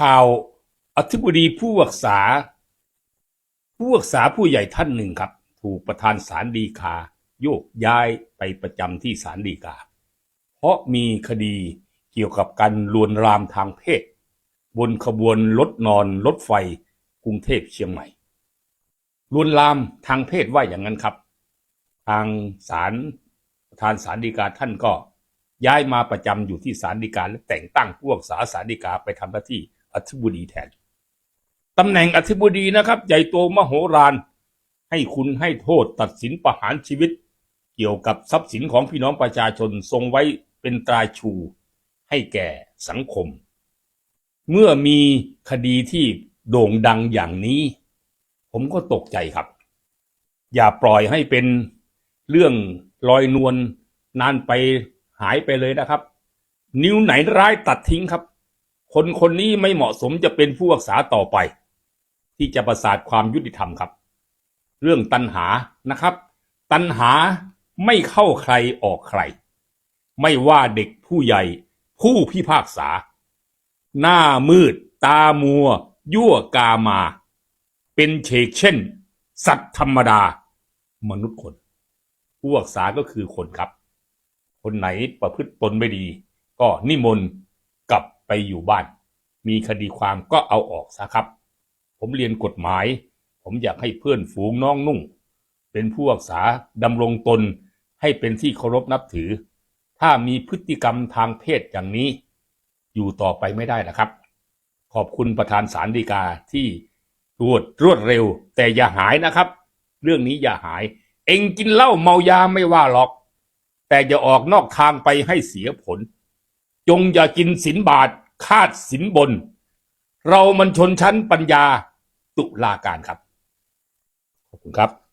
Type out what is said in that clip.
ข่าวอธิบดีผู้รักษา ผู้รักษาผู้ใหญ่ท่านหนึ่งครับ ถูกประธานศาลฎีกาโยกย้ายไปประจำที่ศาลฎีกา เพราะมีคดีเกี่ยวกับการลวนลามทางเพศ บนขบวนรถนอนรถไฟกรุงเทพเชียงใหม่ลวนลามทางเพศว่าอย่างนั้นครับ ทางศาลประธานศาลฎีกาท่านก็ย้ายมาประจำอยู่ที่ศาลฎีกาและแต่งตั้งผู้รักษาศาลฎีกาไปทำหน้าที่ อธิบดีแทนตำแหน่งอธิบดีนะครับ ใหญ่โตมโหฬารให้คุณให้โทษตัดสินประหารชีวิต เกี่ยวกับทรัพย์สินของพี่น้องประชาชนทรงไว้เป็นตราชู ให้แก่สังคม เมื่อมีคดีที่โด่งดังอย่างนี้ ผมก็ตกใจครับ อย่าปล่อยให้เป็นเรื่องลอยนวลนานไปหายไปเลยนะครับ นิ้วไหนร้ายตัดทิ้งครับ คนคนนี้ไม่เหมาะสมจะเป็นผู้รักษาต่อไป ที่จะประสาทความยุติธรรมครับ เรื่องตันหานะครับ ตันหาไม่เข้าใครออกใคร ไม่ว่าเด็กผู้ใหญ่ ผู้พิพากษา หน้ามืด ตามัว ยั่วกามา เป็นเชกเช่น สัตว์ธรรมดา มนุษย์คน ผู้รักษาก็คือคนครับ คนไหนประพฤติตนไม่ดี ก็นิมนต์ ไปอยู่บ้าน มีคดีความก็เอาออกซะครับ ผมเรียนกฎหมาย ผมอยากให้เพื่อนฝูงน้องนุ่ง เป็นผู้รักษาดำรงตนให้เป็นที่เคารพนับถือ ถ้ามีพฤติกรรมทางเพศอย่างนี้ อยู่ต่อไปไม่ได้นะครับ ขอบคุณประธานศาลฎีกาที่รวดรวดเร็ว แต่อย่าหายนะครับ เรื่องนี้อย่าหาย เองกินเหล้าเมายาไม่ว่าหรอก แต่อย่าออกนอกทางไปให้เสียผล จงอย่ากินสินบาทคาดสินบน เรามันชนชั้นปัญญาตุลาการครับ ขอบคุณครับ